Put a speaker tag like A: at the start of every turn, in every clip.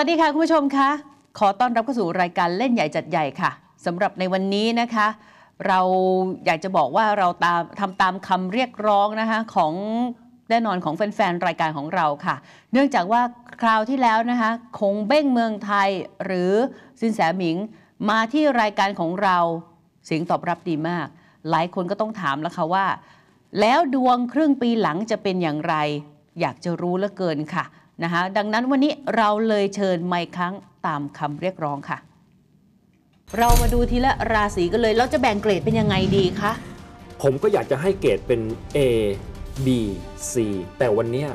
A: สวัสดีค่ะคุณผู้ชมคะ ขอต้อนรับเข้าสู่รายการเล่นใหญ่จัดใหญ่ค่ะสำหรับในวันนี้นะคะ เราอยากจะบอกว่าเราตามทำตามคำเรียกร้องนะคะของแน่นอนของแฟนๆรายการของเราค่ะ เนื่องจากว่าคราวที่แล้วนะคะคงเบ้งเมืองไทยหรือสินแสหมิงมาที่รายการของเราเสียงตอบรับดีมาก หลายคนก็ต้องถามแล้วค่ะว่า แล้วดวงครึ่งปีหลังจะเป็นอย่างไร อยากจะรู้เหลือเกินค่ะ นะคะดังนั้นวันนี้เราเลยเชิญไมค์ครั้งตามคำเรียกร้องค่ะ เรามาดูทีละราศีกันเลยเราจะแบ่งเกรดเป็นยังไงดีคะ
B: ผมก็อยากจะให้เกรดเป็น A B C แต่วันเนี้ย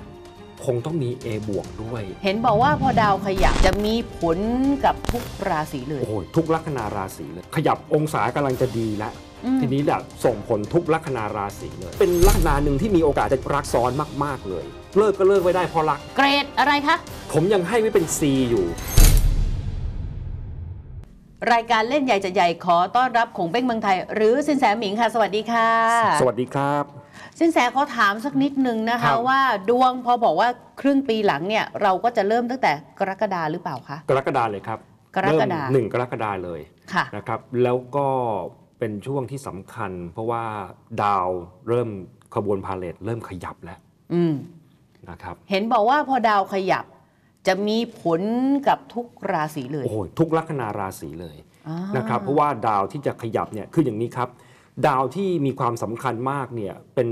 B: คงต้องมี A บวกด้วย
A: เห็นบอกว่าพอดาวขยับจะมีผลกับทุกราศีเลย
B: โอ้โหทุกลัคนาราศีเลย ขยับองศากำลังจะดีแล้ว
A: อืม
B: ทีนี้แหละส่งผลทุกลัคนาราศีเลย เป็นลัคนาหนึ่งที่มีโอกาสจะรักซ้อนมากๆเลย เลิกก็เลิกไม่ได้เพราะรัก
A: เกรดอะไรคะ
B: ผมยังให้ไว้เป็น C อยู่
A: รายการเล่นใหญ่จะใหญ่ขอต้อนรับของเบ้งเมืองไทย หรือสินแสหมิงค่ะ สวัสดีค่ะ
B: สวัสดีครับ
A: สินแสขอถามสักนิดนึงนะ
B: ครั
A: คะ
B: บ
A: ว่าดวงพอบอกว่าครึ่งปีหลังเนี่ยเราก็จะเริ่มตั้งแต่กรกฎาหรือเปล่าคะ
B: กรกฎาเลยครับ
A: กรกฎา
B: เริ่มหนึ่งกรกฎาเลย
A: ค่ะ
B: นะครับ แล้วก็ เป็นช่วงที่สำคัญ เพราะว่าดาวเริ่มขบวนพาเลทเริ่มขยับแล้ว
A: อืม
B: นะครับ
A: เห็นบอกว่าพอดาวขยับจะมีผลกับทุกราศีเลย
B: โอ้โหทุกลัคนาราศีเลย
A: อ่า
B: นะครับเพราะว่าดาวที่จะขยับเนี่ยคืออย่างนี้ครับ ดาวที่มีความสำคัญมากเนี่ยเป็น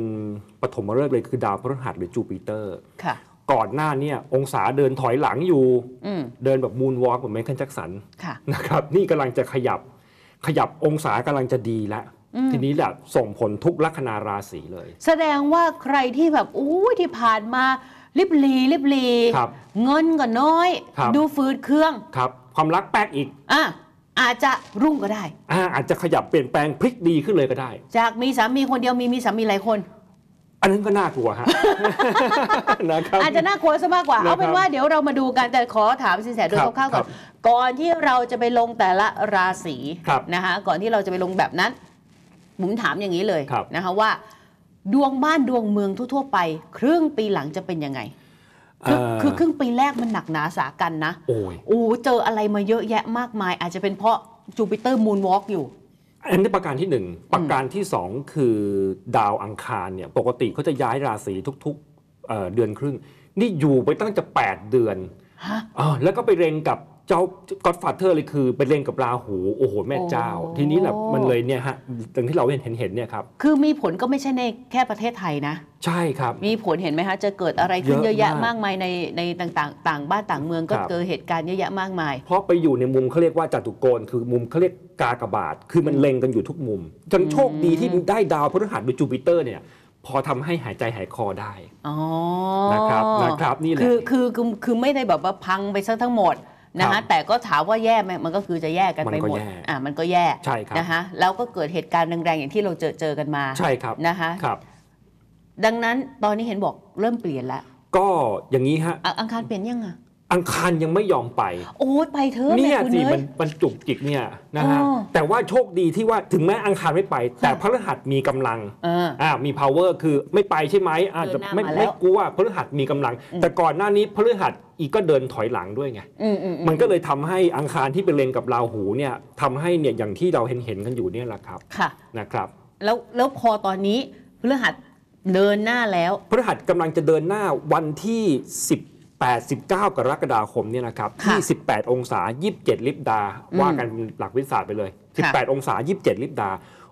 B: ปฐมฤกษ์เลยคือดาวพฤหัสหรือจูปิเตอร์
A: ค่ะ
B: ก่อนหน้าเนี่ยองศาเดินถอยหลังอยู่
A: อืม
B: เดินแบบมูนวอล์กเหมือนไมเคิลแจ็คสัน
A: ค่ะ
B: นะครับนี่กำลังจะขยับ ขยับองศากำลังจะดีแล้ว
A: อืม
B: ทีนี้แหละส่งผลทุกลัคนาราศีเลย
A: แสดงว่าใครที่แบบอู้ยที่ผ่านมาลิบลีลิบลี
B: ครับ
A: เงินก็น้อย
B: ครับ
A: ดูฟืดเครื่อง
B: ครับ ความรักแป๊กอีก
A: อะอาจจะรุ่งก็ได้
B: อาอาจจะขยับเปลี่ยนแปลงพลิกดีขึ้นเลยก็ได้
A: จากมีสามีคนเดียวมีมีสามีหลายคน
B: อันนั้นก็น่ากลัวฮะ นะครับ
A: อาจจะน่ากลัวซะมากกว่า
B: นะครับ
A: เอาเป็นว่าเดี๋ยวเรามาดูกันแต่ขอถามสินแสโดย
B: ครับ
A: คร่าวๆก่อน
B: ครับ
A: ก่อนที่เราจะไปลงแต่ละราศี
B: ครับ
A: นะคะก่อนที่เราจะไปลงแบบนั้นผมถามอย่างนี้เลย
B: ครับ
A: นะคะว่า ดวงบ้านดวงเมืองทั่วๆไป ครึ่งปีหลังจะเป็นยังไงคือ
B: เอ่อ
A: คือครึ่งปีแรกมันหนักหนาสากันนะ
B: โอ้ย
A: โอ้เจออะไรมาเยอะแยะมากมาย อาจจะเป็นเพราะจูปิเตอร์มูนวอล์กอยู่
B: อันนี้ประการที่หนึ่งประการที่สองคือดาวอังคารเนี่ยปกติเขาจะย้ายราศีทุกๆเอ่อเดือนครึ่ง นี่อยู่ไปตั้งจะ 8 เดือน
A: ฮะ
B: อ๋อแล้วก็ไปเร็งกับ เจ้าก็อดฟาเธอร์เลยคือไปเร็งกับราหูโอ้โหแม่เจ้า
A: โอ้
B: ทีนี้แหละมันเลยเนี่ยฮะอย่างที่เราเห็นเห็นเห็นเนี่ยครับ
A: คือมีผลก็ไม่ใช่ในแค่ประเทศไทยนะ
B: ใช่ครับ
A: มีผลเห็นไหมคะจะเกิดอะไรขึ้น
B: เย
A: เย
B: อะ
A: อะแยะ
B: มาก
A: มากมายในในต่างๆ ต่างบ้านต่างเมืองก็
B: ครับ
A: เกิดเหตุการณ์เยอะแยะมากมาย
B: เพราะไปอยู่ในมุมเขาเรียกว่าจัตุโกณคือมุมเขาเรียกกากบาท คือมันเล็งกันอยู่ทุกมุม จนโชคดีที่ได้ดาวพฤหัสหรือจูปิเตอร์เนี่ย พอทำให้หายใจหายคอได้
A: อ๋อ
B: นะครับนะครับนี่แหละ
A: คือคือคือคือไม่ได้แบบว่าพังไปซะทั้งหมด นะ
B: ครั
A: คะ
B: บ
A: แต่ก็ถามว่าแย่ไหมมันก็คือจะแย่กัน
B: มัน
A: ไป
B: ก็
A: หมด
B: แย่
A: อ่ามันก็แย่
B: ใช่ครับ
A: นะคะแล้วก็เกิดเหตุการณ์แรงๆอย่างที่เราเจอเจอกันมา
B: ใช่ครับ
A: นะคะ
B: ครับ
A: ดังนั้นตอนนี้เห็นบอกเริ่มเปลี่ยนแล้ว
B: ก็อย่างนี้ฮะ
A: อะอังคารเปลี่ยนยังอะ
B: อังคารยังไม่ยอมไป
A: โอ้ยไปเถอะ
B: เนี่ย
A: แม่คุณ
B: สิ
A: เอ้
B: มั
A: ย
B: นมันจุกจิกเนี่ยนะฮะ
A: อ๋อ
B: แต่ว่าโชคดีที่ว่าถึงแม้อังคารไม่ไป แต่พฤหัสมีกำลัง
A: เออ
B: อ่ามี power คือไม่ไปใช่ไหมอาจจะ
A: เดินหน้า
B: ไม่
A: มาแล้ว
B: ไม่กลัวพฤหัสมีกำลัง
A: อืม
B: แต่ก่อนหน้านี้พฤหัสอีกก็เดินถอยหลังด้วยไง
A: อืมอืมอื
B: มันก็เลยทำให้อังคารที่เป็นเลงกับราหูเนี่ยทำให้เนี่ยอย่างที่เราเห็นเห็นๆกันอยู่เนี่ยแหละครับ
A: ค่ะ
B: นะครับ
A: แล้วแล้วพอตอนนี้พฤหัสเดินหน้าแล้ว
B: พฤหัสกำลังจะเดินหน้าวันที่18 19กรกฎาคมเนี่ยนะครับ
A: ค่ะ
B: ที่18 องศา 27 ลิบดา
A: อืม
B: ว่ากันหลักวิทยาศาสตร์ไปเลย
A: ค่ะ
B: 18 องศา 27 ลิบดา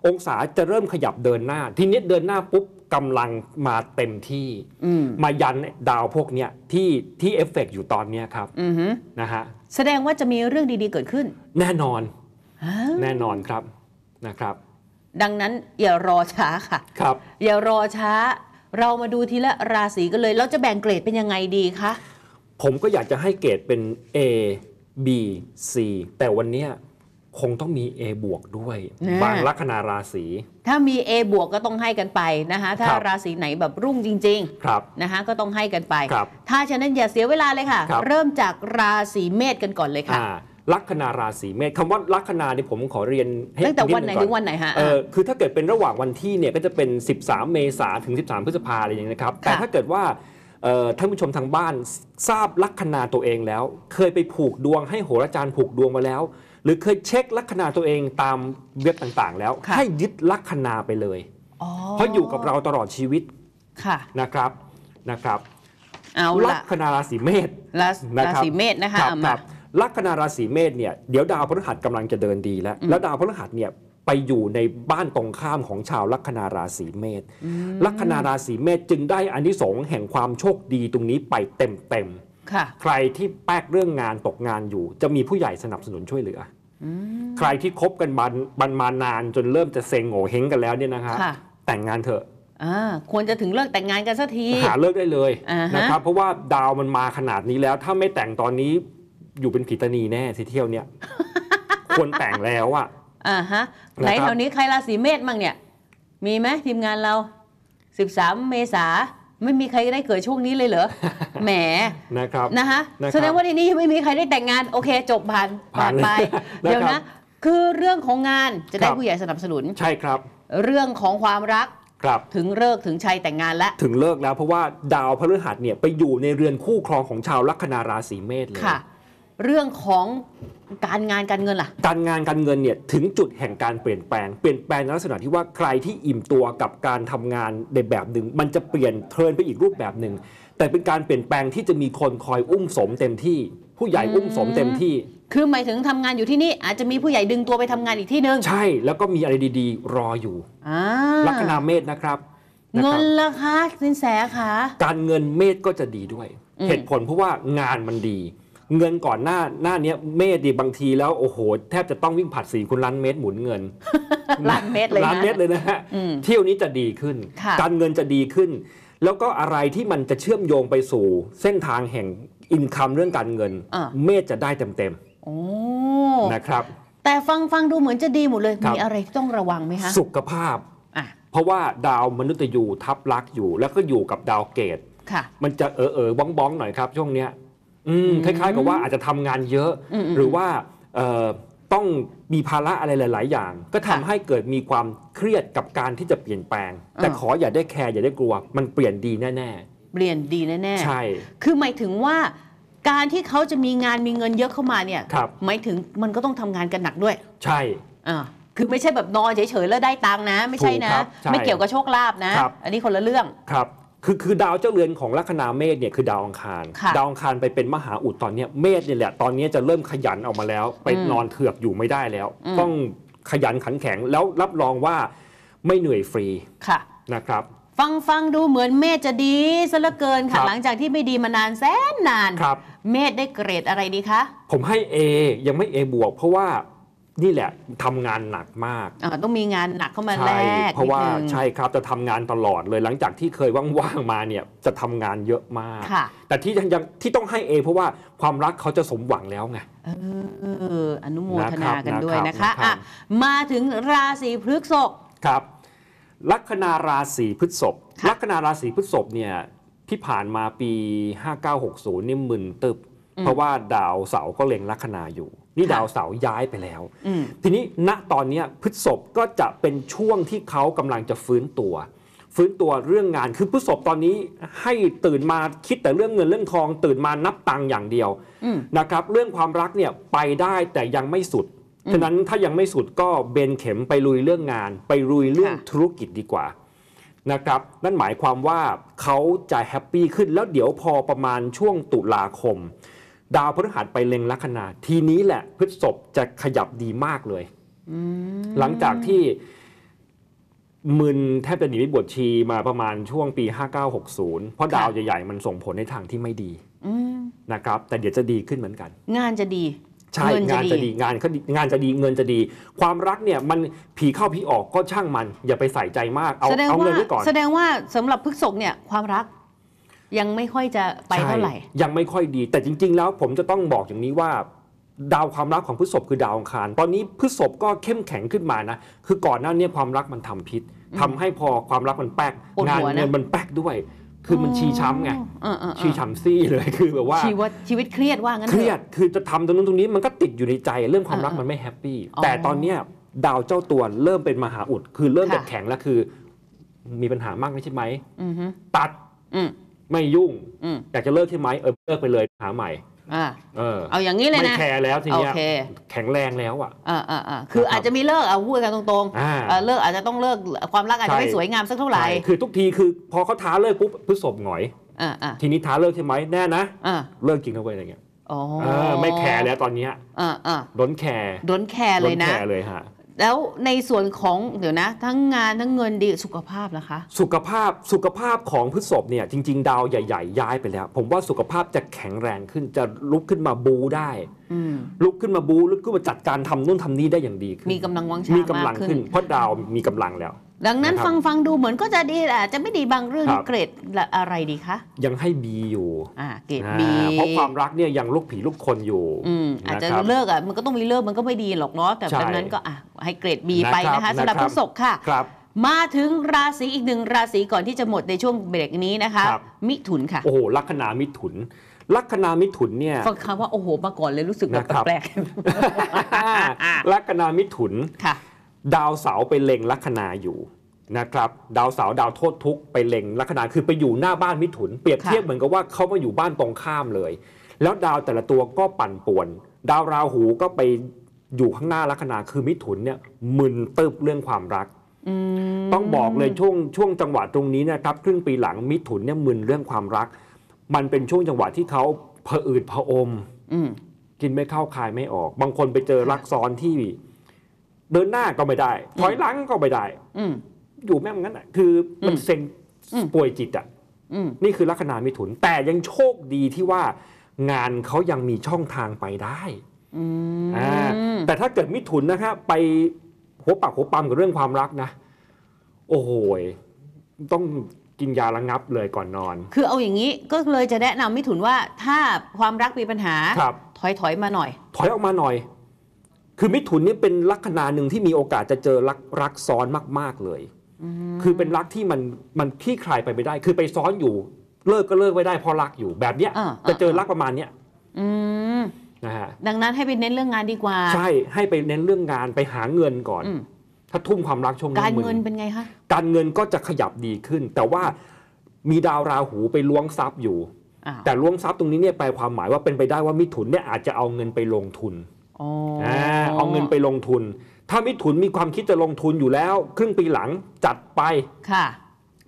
B: องศาจะเริ่มขยับเดินหน้า ทีนี้เดินหน้าปุ๊บกำลังมาเต็มที่
A: อืม
B: มายันดาวพวกเนี้ยที่ที่เอฟเฟกต์อยู่ตอนเนี้ยครับ
A: อือหือ
B: นะฮะ
A: แสดงว่าจะมีเรื่องดีๆเกิดขึ้น
B: แน่นอน
A: อ้าว
B: แน่นอนครับนะครับ
A: ดังนั้นอย่ารอช้าค่ะ
B: ครับ
A: อย่ารอช้า เรามาดูทีละราศีกันเลย เราจะแบ่งเกรดเป็นยังไงดีคะ
B: ผมก็อยากจะให้เกรดเป็น A B C แต่วันเนี้ยคงต้องมี A บวกด้วยบางลัคนาราศี
A: ถ้ามี A บวกก็ต้องให้กันไปนะคะ ถ้า
B: ครับ
A: ราศีไหนแบบรุ่งจริง
B: ครับ
A: ๆ นะคะ ก็ต้องให้กันไป
B: ครับ
A: ถ้าฉะนั้นอย่าเสียเวลาเลยค่ะ
B: ครับ
A: เริ่มจากราศีเมษกันก่อนเลยค่ะ
B: อ่าลัคนาราศีเมษคำว่าลัคนาเนี่ยผมขอเรียนให้
A: ตั้งแต่วันไหน
B: ดก่อ
A: ถึงวันไหนฮะ
B: เออคือถ้าเกิดเป็นระหว่างวันที่เนี่ยก็จะเป็น 13 เมษาถึง 13 พฤษภาอะไรอย่างนี้ยนะครับ แต่ถ้าเกิดว่าเอ่อ ท่านผู้ชมทางบ้านทราบลัคนาตัวเองแล้ว เคยไปผูกดวงให้โหราจารย์ผูกดวงมาแล้ว หรือเคยเช็คลัคนาตัวเองตามเว็บต่างๆ แล้ว
A: ค่ะ
B: ให้ยึดลัคนาไปเลย
A: อ๋อ
B: เพราะอยู่กับเราตลอดชีวิต
A: ค่ะ
B: นะครับนะครับ
A: เอา
B: ลั
A: ละ
B: คนาราศีเมษ
A: รา
B: นะ
A: รา
B: ครับ
A: ศีเมษนะคะ
B: ครับ
A: เอา
B: ค
A: มา
B: รับลัคนาราศีเมษเนี่ยเดี๋ยวดาวพฤหัสกำลังจะเดินดีแล้ว
A: อืม
B: แล้วดาวพฤหัสเนี่ย ไปอยู่ในบ้านตรงข้ามของชาวลัคนาราศีเมษลัคนาราศีเมษจึงได้อานิสงส์แห่งความโชคดีตรงนี้ไปเต็มเต็ม
A: ค่ะ
B: ๆใครที่แป๊กเรื่องงานตกงานอยู่ จะมีผู้ใหญ่สนับสนุนช่วยเหลืออใครที่คบกันมาบันมานานจนเริ่มจะเซ็งโง่เฮงกันแล้วเนี่ยนะครับ
A: ค่ะ
B: แต่งงานเถอะ
A: อ่าควรจะถึงเลิกแต่งงานกันสักที
B: หาเลิกได้เลย
A: อ่าฮะ
B: นะครับเพราะว่าดาวมันมาขนาดนี้แล้ว ถ้าไม่แต่งตอนนี้อยู่เป็นผีตานีแน่สิเที่ยวเนี่ยควรแต่งแล้วอะ
A: อ่าฮะ
B: นะครับ
A: ไหนแถวนี้ใครราศีเมษมั่งเนี่ย มีไหมทีมงานเรา 13 เมษาไม่มีใครได้เกิดช่วงนี้เลยเหรอ แหม
B: นะครับ
A: นะคะ
B: นะครับ
A: แสดงว่าในนี้ยังไม่มีใครได้แต่งงาน โอเค จบผ่าน
B: ผ่าน
A: ไป
B: เลย
A: เดี๋ยว
B: นะครับ
A: นะ คือเรื่องของงานจะได้
B: ครับ
A: ผู้ใหญ่สนับสนุน
B: ใช่ครับ
A: เรื่องของความรัก
B: ครับ
A: ถึงเลิกถึงชัยแต่งงานแล้ว
B: ถึงเลิกแล้วเพราะว่าดาวพฤหัสเนี่ยไปอยู่ในเรือนคู่ครองของชาวลัคนาราศีเมษเลย
A: ค่ะ เรื่องของการงานการเงินล่ะ
B: การงานการเงินเนี่ยถึงจุดแห่งการเปลี่ยนแปลง เปลี่ยนแปลงในลักษณะที่ว่าใครที่อิ่มตัวกับการทำงานในแบบหนึ่ง มันจะเปลี่ยนเทิร์นไปอีกรูปแบบหนึ่ง แต่เป็นการเปลี่ยนแปลงที่จะมีคนคอยอุ้มสมเต็มที่ ผู้ใหญ่อุ้มสมเต็มที่
A: คือหมายถึงทำงานอยู่ที่นี่อาจจะมีผู้ใหญ่ดึงตัวไปทำงานอีกที่หนึ่ง
B: ใช่แล้วก็มีอะไรดีๆ รออยู่
A: อ่า
B: ลัคนาเมษนะครับนะ
A: เงิ
B: ครับ
A: นล่ะคะสินแสคะ
B: การเงินเมษก็จะดีด้วย
A: อืม
B: เหตุผลเพราะว่างานมันดี เงินก่อนหน้าหน้าเนี้ยเมษดีบางทีแล้วโอ้โห แทบจะต้องวิ่งผัดสี่คุณล้านเมตรหมุนเงิน
A: ล้านเม็ดเลยนะ
B: ล้านเมตรเลยนะฮะ
A: อืม
B: เที่ยวนี้จะดีขึ้น
A: ค่ะ
B: การเงินจะดีขึ้น แล้วก็อะไรที่มันจะเชื่อมโยงไปสู่ เส้นทางแห่งอินคัมเรื่องการเงิน
A: อะ
B: เมษจะได้เต็ม
A: โอ้
B: ๆนะครับ
A: แต่ฟังฟังดูเหมือนจะดีหมดเลย
B: ครับ
A: มีอะไรที่ต้องระวังไหมคะ
B: สุขภาพ
A: อะ
B: เพราะว่าดาวมนุษย์ยูทับลักษณ์อยู่ แล้วก็อยู่กับดาวเกต
A: ค่ะ
B: มันจะเออเออบ้องบ้องๆหน่อยครับ ช่วงเนี้ย อืม
A: อืม
B: คล้ายๆกับว่าอาจจะทำงานเยอะ
A: อืม
B: หรือว่าเอ่อต้องมีภาระอะไรหลาย ๆ อย่าง ก็ทำ
A: ค่ะ
B: ให้เกิดมีความเครียดกับการที่จะเปลี่ยนแปลง แต่
A: อ่า
B: ขออย่าได้แคร์อย่าได้กลัว มันเปลี่ยนดีแน่
A: เปลี่ยนดีแน่
B: ๆใช่
A: ๆคือหมายถึงว่าการที่เขาจะมีงานมีเงินเยอะเข้ามาเนี่ย
B: ครับ
A: หมายถึงมันก็ต้องทำงานกันหนักด้วย
B: ใช่
A: อ่าคือไม่ใช่แบบนอนเฉยๆแล้วได้ตังค์นะ ไม่ใช่นะ
B: ถูกครับใช่
A: ไม่เกี่ยวกับโชคลาภนะ
B: ครับ
A: อันนี้คนละเรื่อง
B: ครับ คือคือดาวเจ้าเรือนของลัคนาเมษเนี่ยคือดาวอังคาร
A: ค่ะ
B: ดาวอังคารไปเป็นมหาอุดตอนเนี้ยเมษเนี่ยแหละตอนนี้จะเริ่มขยันออกมาแล้วไป
A: อืม
B: นอนเถือกอยู่ไม่ได้แล้ว
A: อืม
B: ต้องขยันขันแข็งแล้วรับรองว่าไม่เหนื่อยฟรี
A: ค่ะ
B: นะครับ
A: ฟังฟังดูเหมือนเมษจะดีซะเหลือเกิน
B: ครั
A: ค่ะ
B: บ
A: หลังจากที่ไม่ดีมานานแสนนาน
B: ครับ
A: เมษได้เกรดอะไรดีคะ
B: ผมให้ A ยังไม่ A บวกเพราะว่า นี่แหละทำงานหนักมาก
A: อ่าต้องมีงานหนักเข้ามาแล
B: ใช่
A: ก
B: เพราะว่า
A: นิดนึง
B: ใช่ครับจะทำงานตลอดเลยหลังจากที่เคยว่างๆมาเนี่ยจะทำงานเยอะมาก
A: ค่ะ
B: แต่ที่ยังยังที่ต้องให้ A เพราะว่าความรักเขาจะสมหวังแล้วไง
A: เอออนุโมทนา
B: นะครับ
A: กันด้วยนะคะ
B: นะครับ
A: อะมาถึงราศีพฤษภ
B: ครับลัคนาราศีพฤษภ
A: ค่ะ
B: ลัคนาราศีพฤษภเนี่ยที่ผ่านมาปี 5960นี่มึนตึบ เพราะว่าดาวเสาร์ก็เล็งลัคนาอยู่ นี่
A: ค่ะ
B: ดาวเสาร์ย้ายไปแล้ว
A: อืม
B: ทีนี้ณตอนเนี้ยพฤษภก็จะเป็นช่วงที่เขากำลังจะฟื้นตัว ฟื้นตัวเรื่องงานคือพฤษภตอนนี้ให้ตื่นมาคิดแต่เรื่องเงินเรื่องทอง ตื่นมานับตังค์อย่างเดียว
A: อืม
B: นะครับเรื่องความรักเนี่ยไปได้แต่ยังไม่สุด
A: อืม
B: ฉะนั้นถ้ายังไม่สุดก็เบนเข็มไปลุยเรื่องงาน ไปลุยเรื่อง
A: ค่ะ
B: ธุรกิจดีกว่านะครับนั่นหมายความว่าเขาจะแฮปปี้ขึ้นแล้วเดี๋ยวพอประมาณช่วงตุลาคม ดาวพฤหัสไปเล็งลัคนาทีนี้แหละพฤษภจะขยับดีมากเลย
A: อืม
B: หลังจากที่มึนแทบจะหนีไปบวชชีมาประมาณช่วงปี 5960 เพราะดาวใหญ่ๆมันส่งผลในทางที่ไม่ดี
A: อืม
B: นะครับ แต่เดี๋ยวจะดีขึ้นเหมือนกัน
A: งานจะดี
B: ใช่
A: เงินจะ
B: งาน
A: ดี
B: จะดีงานก็ดีงานจะดีเงินจะดี ความรักเนี่ยมันผีเข้าผีออกก็ช่างมัน อย่าไปใส่ใจมากเอา
A: แสดง
B: เอา
A: ว่า
B: เงินไว้ก่อน
A: แสดงว่าสำหรับพฤษภเนี่ยความรัก ยังไม่ค่อยจะไปเท่าไหร่
B: ใช่ยังไม่ค่อยดี แต่จริง ๆ แล้วผมจะต้องบอกอย่างนี้ว่า ดาวความรักของพฤษภคือดาวอังคาร ตอนนี้พฤษภก็เข้มแข็งขึ้นมานะ คือก่อนหน้านี้ความรักมันทำพิษทำให้พอความรักมันแป๊ก
A: ปวด
B: งาน
A: หัวนะ
B: เงินมันแป๊กด้วย คือมันชีช้ำไง
A: เออเออเออ
B: ชีช้ำซี่เลยคือแบบว่า
A: ชีวิตชีวิตเครียดว่างั้น
B: เค
A: ถอะ
B: รียดคือจะทำตรงนู้นตรงนี้มันก็ติดอยู่ในใจเรื่องความรัก
A: อ่าๆ
B: มันไม่แฮปปี้
A: อ๋อ
B: แต่ตอนเนี้ยดาวเจ้าตัวเริ่มเป็นมหาอุด คือเริ่ม
A: ค่ะ
B: แบบแข็งแล้วคือ มีปัญหามากไม่ใช่ไหม
A: อือฮึ
B: ตัด
A: อืม
B: ไม่ยุ่ง
A: อืม
B: อยากจะเลิกใช่ไหมเออเลิกไปเลยหาใหม่
A: อ่า
B: เออ
A: เอาอย่างนี้เลย
B: ไม่
A: นะ
B: แคร์แล้วที
A: โอ
B: เนี้ย
A: เค
B: แข็งแรงแล้วอะ
A: อ่าอ่าอ่าคืออาจจะมีเลิกเอาพูดกันตรง
B: อ่า
A: ๆเอ่อเลิกอาจจะต้องเลิกความรักอาจจะไม่
B: ใช่
A: สวยงามสักเท่าไหร่
B: ใช่คือทุกทีคือพอเขาท้าเลิกปุ๊บพฤษภหงอย
A: อ่าอ่า
B: ทีนี้ท้าเลิกใช่ไหมแน่นะ
A: อ่า
B: เลิกจริงนะเว้ยอะไรเงี้ย
A: อ๋อ
B: เออไม่แคร์แล้วตอนเนี้ย
A: อ่าอ่า
B: ล้นแคร์
A: โดนแคร์เลยนะ
B: แคร์เลยฮะ
A: แล้วในส่วนของเดี๋ยวนะ ทั้งงานทั้งเงินดีสุขภาพนะคะ
B: สุขภาพสุขภาพของพฤษภเนี่ยจริง ๆ ดาวใหญ่ ๆ ย้ายไปแล้ว ผมว่าสุขภาพจะแข็งแรงขึ้นจะลุกขึ้นมาบูได้
A: อืม
B: ลุกขึ้นมาบูลุกขึ้นมาจัดการทำนู่นทำนี่ได้อย่างดีขึ้น
A: มีกำลังวังชา
B: มีกำลัง
A: มากขึ้
B: ขึ้
A: น
B: นเพราะดาวมีกำลังแล้ว
A: ดังนั้น
B: นะครับ
A: ฟังฟังดูเหมือนก็จะดีแหละจะไม่ดีบางเรื่อง
B: ครับ
A: เกรดละอะไรดีคะ
B: ยังให้บีอยู่
A: อ่าเกรด
B: อ่า
A: บี
B: เพราะความรักเนี่ยยังลูกผีลูกคนอยู่
A: อืมอาจจะ
B: นะครับ
A: เลิกอะมันก็ต้องมีเลิกมันก็ไม่ดีหรอกเนาะแต่
B: ใช่
A: ดังนั้นก็อะให้เกรดบี
B: นะครับ
A: ไปนะคะสำหรับ
B: นะครับ
A: พฤษภค่ะ
B: ครับ
A: มาถึงราศีอีกหนึ่งราศีก่อนที่จะหมดในช่วงเบรกนี้นะคะ
B: ครับ
A: มิถุนค่ะ
B: โอ้โหลัคนามิถุนลัคนามิถุนเนี่ย
A: ฟังคำว่าโอ้โหมาก่อนเลยรู้สึกแบบ
B: นะครับ
A: แปลก
B: ลัคนามิถุน
A: ๆค่ะ
B: ดาวเสาร์ไปเล็งลัคนาอยู่นะครับดาวเสาร์ดาวโทษทุกข์ไปเล็งลัคนาคือไปอยู่หน้าบ้านมิถุน เปรียบ
A: ค่ะ
B: เทียบเหมือนกับว่าเขามาอยู่บ้านตรงข้ามเลย แล้วดาวแต่ละตัวก็ปั่นป่วน ดาวราหูก็ไปอยู่ข้างหน้าลัคนาคือมิถุนเนี่ยมึนตึบเรื่องความรัก
A: อืม
B: ต้องบอกเลยช่วงช่วงจังหวะตรงนี้นะครับครึ่งปีหลังมิถุนเนี่ยมึนเรื่องความรัก มันเป็นช่วงจังหวะที่เขาผะอืดผะอม
A: อืม
B: กินไม่เข้าคายไม่ออก บางคนไปเจอรักซ้อนที่ เดินหน้าก็ไม่ได้ ถอยหลังก็ไม่ได้
A: อืม
B: อยู่แม่งงั้นอะคือมัน
A: อืม
B: เซ็ง
A: อืม
B: ป่วยจิตอะ
A: อืม
B: นี่คือลัคนามิถุน แต่ยังโชคดีที่ว่างานเขายังมีช่องทางไปได้
A: อืม
B: อ่าแต่ถ้าเกิดมิถุนนะครับไปหัวปักหัวปั๊มกับเรื่องความรักนะ โอ้โหยต้องกินยาระงับเลยก่อนนอน
A: คือเอาอย่างนี้ก็เลยจะแนะนำมิถุนว่าถ้าความรักมีปัญหา
B: ครับ
A: ถอยถอยมาหน่อย
B: ถอยออกมาหน่อย คือมิถุนนี่เป็นลัคนาหนึ่งที่มีโอกาสจะเจอรักรักซ้อนมากๆเลย คือเป็นรักที่มันมันคลี่คลายไปไม่ได้ คือไปซ้อนอยู่เลิกก็เลิกไม่ได้เพราะรักอยู่แบบเนี้ย
A: อ่า
B: จะเจอ
A: อ่า
B: รักประมาณเนี้ย
A: อืม
B: นะฮะ
A: ดังนั้นให้ไปเน้นเรื่องงานดีกว่า
B: ใช่ให้ไปเน้นเรื่องงานไปหาเงินก่อน
A: อืม
B: ถ้าทุ่มความรักช่วงนี้
A: การ
B: มึ
A: เงินเป็นไงคะ
B: การเงินก็จะขยับดีขึ้น แต่ว่ามีดาวราหูไปล้วงทรัพย์อยู่
A: อ้าว
B: แต่ล้วงทรัพย์ตรงนี้เนี่ยแปลความหมายว่าเป็นไปได้ว่ามิถุนเนี่ยอาจจะเอาเงินไปลงทุน
A: อ๋อ
B: อ่า เอาเงินไปลงทุน ถ้ามิถุนมีความคิดจะลงทุนอยู่แล้ว ครึ่งปีหลังจัดไป
A: ค่ะ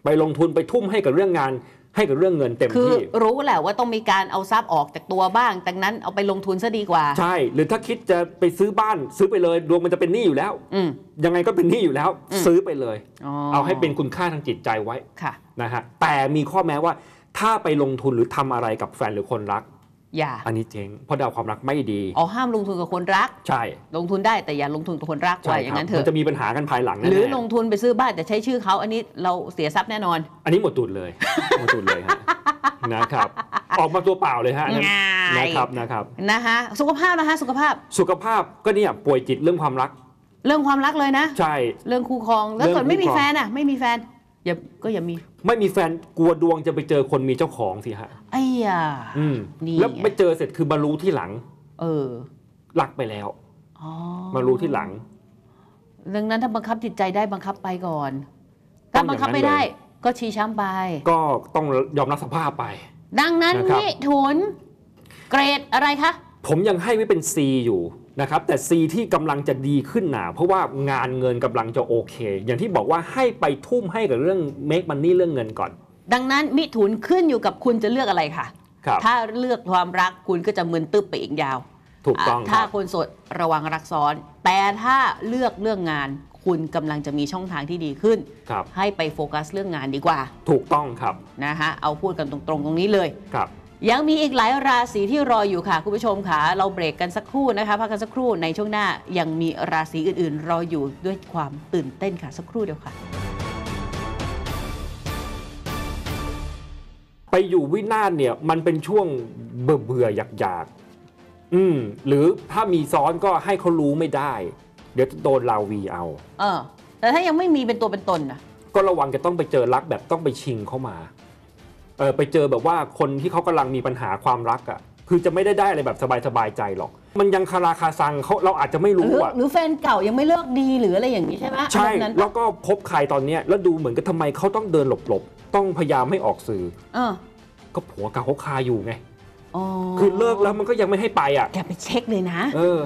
B: ไปลงทุนไปทุ่มให้กับเรื่องงานให้กับเรื่องเงินเต็ม
A: คือ
B: ที่
A: รู้แหละว่าต้องมีการเอาทรัพย์ออกจากตัวบ้าง ดังนั้นเอาไปลงทุนซะดีกว่า
B: ใช่ หรือถ้าคิดจะไปซื้อบ้านซื้อไปเลยดวงมันจะเป็นหนี้อยู่แล้ว
A: อืม
B: ยังไงก็เป็นหนี้อยู่แล้ว
A: อืม
B: ซื้อไปเลย
A: อ๋อ
B: เอาให้เป็นคุณค่าทางจิตใจไว้
A: ค่ะ
B: นะฮะแต่มีข้อแม้ว่า ถ้าไปลงทุนหรือทำอะไรกับแฟนหรือคนรัก
A: อย่า
B: อันนี้เจ๊งเพราะดาวความรักไม่ดี
A: อ๋อห้ามลงทุนกับคนรัก
B: ใช่
A: ลงทุนได้แต่อย่าลงทุนกับคนรัก
B: ใช่
A: ว่าอย่า
B: ค
A: ง
B: รับ
A: นั้นเถ
B: มัน
A: อะ
B: จะมีปัญหากันภายหลังแน่ๆ
A: หรือลงทุนไปซื้อบ้านแต่ใช้ชื่อเขาอันนี้เราเสียทรัพย์แน่นอน
B: อันนี้หมดตุนเลย หมดตุนเลยฮะนะครับ ออกมาตัวเปล่าเลยฮะอันนั้น
A: ง่าย
B: นะครับนะครับ
A: นะคะสุขภาพนะคะสุขภาพ
B: สุขภาพก็เนี่ยป่วยจิตเรื่องความรัก
A: เรื่องความรักเลยนะ
B: ใช่
A: เรื่องคู่ครองแล้ว
B: เรื่อง
A: เกิดไม่มี
B: คู่ครอง
A: แฟนอะ ไม่มีแฟนอย่าก็อย่ามี
B: ไม่มีแฟนกลัวดวงจะไปเจอคนมีเจ้าของสิฮะ
A: ไอ้ยา
B: อืม
A: นี่
B: แล้ว
A: ไง
B: ไปเจอเสร็จคือมารู้ที่หลัง
A: เออ
B: รักไปแล้ว
A: อ๋อ
B: มารู้ที่หลัง
A: ดังนั้นถ้าบังคับจิตใจได้บังคับไปก่อน
B: ต้
A: ถ้า
B: องอย่างนั้น
A: บังคับไม่ได้ ก็ชี้ช้ำไป
B: ก็ต้องยอมรับสภาพไป
A: ดังนั้น
B: นะครับ
A: นี่ถุน เกรดอะไรคะ
B: ผมยังให้ไว้เป็น C อยู่ นะครับแต่ C ที่กำลังจะดีขึ้นหนาเพราะว่างานเงินกำลังจะโอเค อย่างที่บอกว่าให้ไปทุ่มให้กับเรื่อง make money เรื่องเงินก่อน
A: ดังนั้นมิถุนขึ้นอยู่กับคุณจะเลือกอะไรค่ะ
B: ครับ
A: ถ้าเลือกความรักคุณก็จะมึนตึ๊บไปอีกยาว
B: ถูกต้อง
A: อะ
B: ค
A: ถ้า
B: รับ
A: คนโสดระวังรักซ้อน แต่ถ้าเลือกเรื่องงาน คุณกำลังจะมีช่องทางที่ดีขึ้น
B: ครับ
A: ให้ไปโฟกัสเรื่องงานดีกว่า
B: ถูกต้องครับ
A: นะคะเอาพูดกันตรงๆตรงนี้เลย
B: ครับ
A: ยังมีอีกหลายราศีที่รออยู่ค่ะ คุณผู้ชมค่ะ เราเบรกกันสักครู่นะคะพักกันสักครู่ในช่วงหน้ายังมีราศีอื่นๆ รออยู่ด้วยความตื่นเต้นค่ะสักครู่เดียวค่ะ
B: ไปอยู่วินาศเนี่ยมันเป็นช่วงเบื่อเบื่ออยากอยากๆอืมหรือถ้ามีซ้อนก็ให้เขารู้ไม่ได้ เดี๋ยวจะโดนลาวีเอา
A: เออ แต่ถ้ายังไม่มีเป็นตัวเป็นตนนะ
B: ก็ระวังจะต้องไปเจอรักแบบต้องไปชิงเข้ามา เออไปเจอแบบว่าคนที่เขากำลังมีปัญหาความรักอะ่ะคือจะไม่ได้ได้อะไรแบบสบายๆใจหรอก มันยังคาราคาซังเขาเราอาจจะไม่
A: หรื
B: รู้
A: อ
B: อะ
A: หรือแฟนเก่ายังไม่เลิกดีหรืออะไรอย่างนี้ใช่ไหม
B: ใช่
A: อารมณ์นั้น
B: แล้วก็พบใครตอนเนี้ยแล้วดูเหมือนกับทำไมเขาต้องเดินหลบๆ ต้องพยายามไม่ออกสื่อ
A: เออ
B: ก็ผัวเก่าเขาคาอยู่ไง
A: อ๋อ
B: คือเลิกแล้วมันก็ยังไม่ให้ไปอะ
A: แกไปเช็คเลยนะ
B: เออ